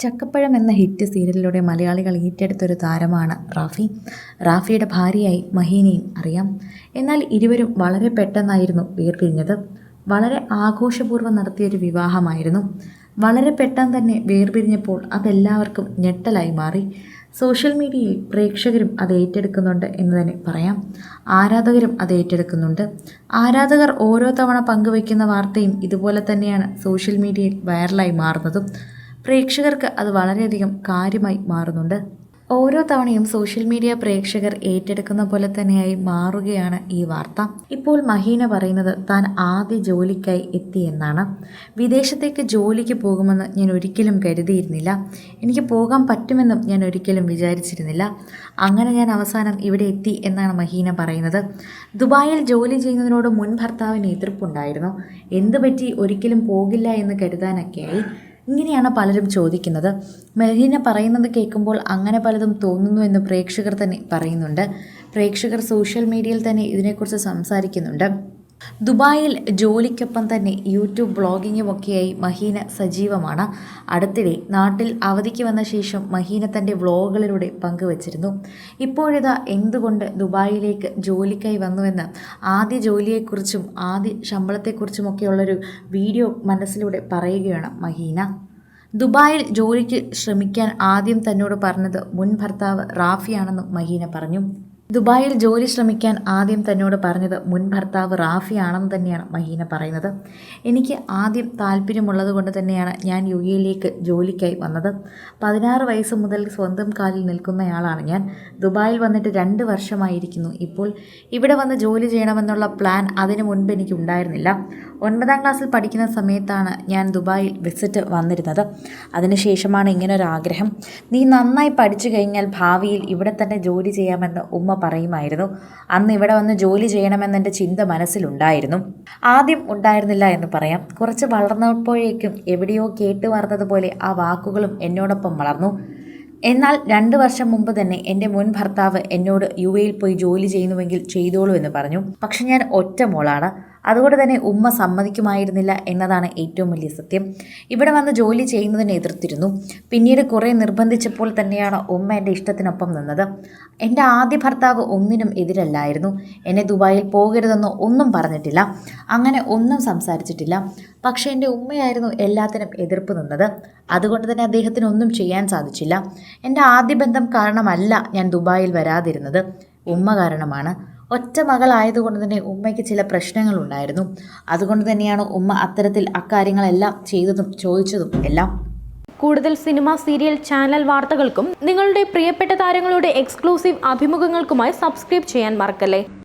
ചക്കപ്പഴം എന്ന ഹിറ്റ് സീരിയലിലൂടെ മലയാളികൾ ഏറ്റെടുത്തൊരു താരമാണ് റാഫി. റാഫിയുടെ ഭാര്യയായി മഹീനയും അറിയാം. എന്നാൽ ഇരുവരും വളരെ പെട്ടെന്നായിരുന്നു വേർപിരിഞ്ഞത്. വളരെ ആഘോഷപൂർവം നടത്തിയൊരു വിവാഹമായിരുന്നു. വളരെ പെട്ടെന്ന് തന്നെ വേർപിരിഞ്ഞപ്പോൾ അതെല്ലാവർക്കും ഞെട്ടലായി മാറി. സോഷ്യൽ മീഡിയയിൽ പ്രേക്ഷകരും അത് ഏറ്റെടുക്കുന്നുണ്ട് എന്ന് തന്നെ പറയാം. ആരാധകരും അത് ഏറ്റെടുക്കുന്നുണ്ട്. ആരാധകർ ഓരോ തവണ പങ്കുവയ്ക്കുന്ന വാർത്തയും ഇതുപോലെ തന്നെയാണ് സോഷ്യൽ മീഡിയയിൽ വൈറലായി മാറുന്നതും. പ്രേക്ഷകർക്ക് അത് വളരെയധികം കാര്യമായി മാറുന്നുണ്ട്. ഓരോ തവണയും സോഷ്യൽ മീഡിയ പ്രേക്ഷകർ ഏറ്റെടുക്കുന്ന പോലെ തന്നെയായി മാറുകയാണ് ഈ വാർത്ത. ഇപ്പോൾ മഹീന പറയുന്നത് താൻ ആദ്യ ജോലിക്കായി എത്തിയെന്നാണ് വിദേശത്തേക്ക് ജോലിക്ക് പോകുമെന്ന് ഞാൻ ഒരിക്കലും കരുതിയിരുന്നില്ല. എനിക്ക് പോകാൻ പറ്റുമെന്നും ഞാൻ ഒരിക്കലും വിചാരിച്ചിരുന്നില്ല. അങ്ങനെ ഞാൻ അവസാനം ഇവിടെ എത്തി എന്നാണ് മഹീന പറയുന്നത്. ദുബായിൽ ജോലി ചെയ്യുന്നതിനോട് മുൻ ഭർത്താവിന് എതിർപ്പുണ്ടായിരുന്നു. എന്തുപറ്റി? ഒരിക്കലും പോകില്ല എന്ന് കരുതാനൊക്കെയായി. ഇങ്ങനെയാണ് പലരും ചോദിക്കുന്നത്. മെഹീന പറയുന്നത് കേൾക്കുമ്പോൾ അങ്ങനെ പലതും തോന്നുന്നു എന്ന് പ്രേക്ഷകർ തന്നെ പറയുന്നുണ്ട്. പ്രേക്ഷകർ സോഷ്യൽ മീഡിയയിൽ തന്നെ ഇതിനെക്കുറിച്ച് സംസാരിക്കുന്നുണ്ട്. ദുബായിൽ ജോലിക്കൊപ്പം തന്നെ യൂട്യൂബ് ബ്ലോഗിങ്ങും ഒക്കെയായി മഹീന സജീവമാണ്. അടുത്തിടെ നാട്ടിൽ അവധിക്ക് വന്ന ശേഷം മഹീന തന്റെ വ്ളോഗുകളിലൂടെ പങ്കുവച്ചിരുന്നു. ഇപ്പോഴിതാ എന്തുകൊണ്ട് ദുബായിലേക്ക് ജോലിക്കായി വന്നുവെന്ന് ആദ്യ ജോലിയെക്കുറിച്ചും ആദ്യ ശമ്പളത്തെക്കുറിച്ചുമൊക്കെയുള്ളൊരു വീഡിയോ മനസ്സിലൂടെ പറയുകയാണ് മഹീന. ദുബായിൽ ജോലിക്ക് ശ്രമിക്കാൻ ആദ്യം തന്നോട് പറഞ്ഞത് മുൻ ഭർത്താവ് റാഫിയാണെന്നും മഹീന പറഞ്ഞു. ദുബായിൽ ജോലി ശ്രമിക്കാൻ ആദ്യം തന്നോട് പറഞ്ഞത് മുൻ ഭർത്താവ് റാഫി ആണെന്ന് തന്നെയാണ് മഹീന പറയുന്നത്. എനിക്ക് ആദ്യം താല്പര്യമുള്ളത് കൊണ്ട് തന്നെയാണ് ഞാൻ യു എയിലേക്ക് ജോലിക്കായി വന്നത്. പതിനാറ് വയസ്സ് മുതൽ സ്വന്തം കാലിൽ നിൽക്കുന്നയാളാണ് ഞാൻ. ദുബായിൽ വന്നിട്ട് രണ്ട് വർഷമായിരിക്കുന്നു. ഇപ്പോൾ ഇവിടെ വന്ന് ജോലി ചെയ്യണമെന്നുള്ള പ്ലാൻ അതിനു മുൻപ് എനിക്ക് ഉണ്ടായിരുന്നില്ല. ഒൻപതാം ക്ലാസ്സിൽ പഠിക്കുന്ന സമയത്താണ് ഞാൻ ദുബായിൽ വിസിറ്റ് വന്നിരുന്നത്. അതിനുശേഷമാണ് ഇങ്ങനൊരാഗ്രഹം. നീ നന്നായി പഠിച്ചു കഴിഞ്ഞാൽ ഭാവിയിൽ ഇവിടെ തന്നെ ജോലി ചെയ്യാമെന്ന് ഉമ്മ പറയുമായിരുന്നു. അന്ന് ഇവിടെ വന്ന് ജോലി ചെയ്യണമെന്നെന്റെ ചിന്ത മനസ്സിലുണ്ടായിരുന്നു. ആദ്യം ഉണ്ടായിരുന്നില്ല എന്ന് പറയാം. കുറച്ച് വളർന്നപ്പോഴേക്കും എവിടെയോ കേട്ട് വളർന്നതുപോലെ ആ വാക്കുകളും എന്നോടൊപ്പം വളർന്നു. എന്നാൽ രണ്ട് വർഷം മുമ്പ് തന്നെ എന്റെ മുൻ ഭർത്താവ് എന്നോട് യു എയിൽ പോയി ജോലി ചെയ്യുന്നുവെങ്കിൽ ചെയ്തോളൂ എന്ന് പറഞ്ഞു. പക്ഷെ ഞാൻ ഒറ്റ മോളാണ്. അതുകൊണ്ട് തന്നെ ഉമ്മ സമ്മതിക്കുമായിരുന്നില്ല എന്നതാണ് ഏറ്റവും വലിയ സത്യം. ഇവിടെ വന്ന് ജോലി ചെയ്യുന്നതിനെ എതിർത്തിരുന്നു. പിന്നീട് കുറേ നിർബന്ധിച്ചപ്പോൾ തന്നെയാണ് ഉമ്മ എന്റെ ഇഷ്ടത്തിനൊപ്പം നിന്നത്. എന്റെ ആദ്യ ഭർത്താവ് ഒന്നിനും എതിരല്ലായിരുന്നു. എന്നെ ദുബായിൽ പോകരുതെന്നോ ഒന്നും പറഞ്ഞിട്ടില്ല. അങ്ങനെ ഒന്നും സംസാരിച്ചിട്ടില്ല. പക്ഷേ എന്റെ ഉമ്മയായിരുന്നു എല്ലാത്തിനും എതിർപ്പ് നിന്നത്. അതുകൊണ്ട് തന്നെ അദ്ദേഹത്തിന് ഒന്നും ചെയ്യാൻ സാധിച്ചില്ല. എന്റെ ആദ്യ ബന്ധം കാരണമല്ല ഞാൻ ദുബായിൽ വരാതിരുന്നത്. ഉമ്മ കാരണമാണ്. ഒറ്റ മകളായതുകൊണ്ട് തന്നെ ഉമ്മയ്ക്ക് ചില പ്രശ്നങ്ങളുണ്ടായിരുന്നു. അതുകൊണ്ട് തന്നെയാണ് ഉമ്മ അത്തരത്തിൽ അക്കാര്യങ്ങളെല്ലാം ചെയ്തതും ചോദിച്ചതും എല്ലാം. കൂടുതൽ സിനിമ സീരിയൽ ചാനൽ വാർത്തകൾക്കും നിങ്ങളുടെ പ്രിയപ്പെട്ട താരങ്ങളുടെ എക്സ്ക്ലൂസീവ് അഭിമുഖങ്ങൾക്കുമായി സബ്സ്ക്രൈബ് ചെയ്യാൻ മറക്കല്ലേ?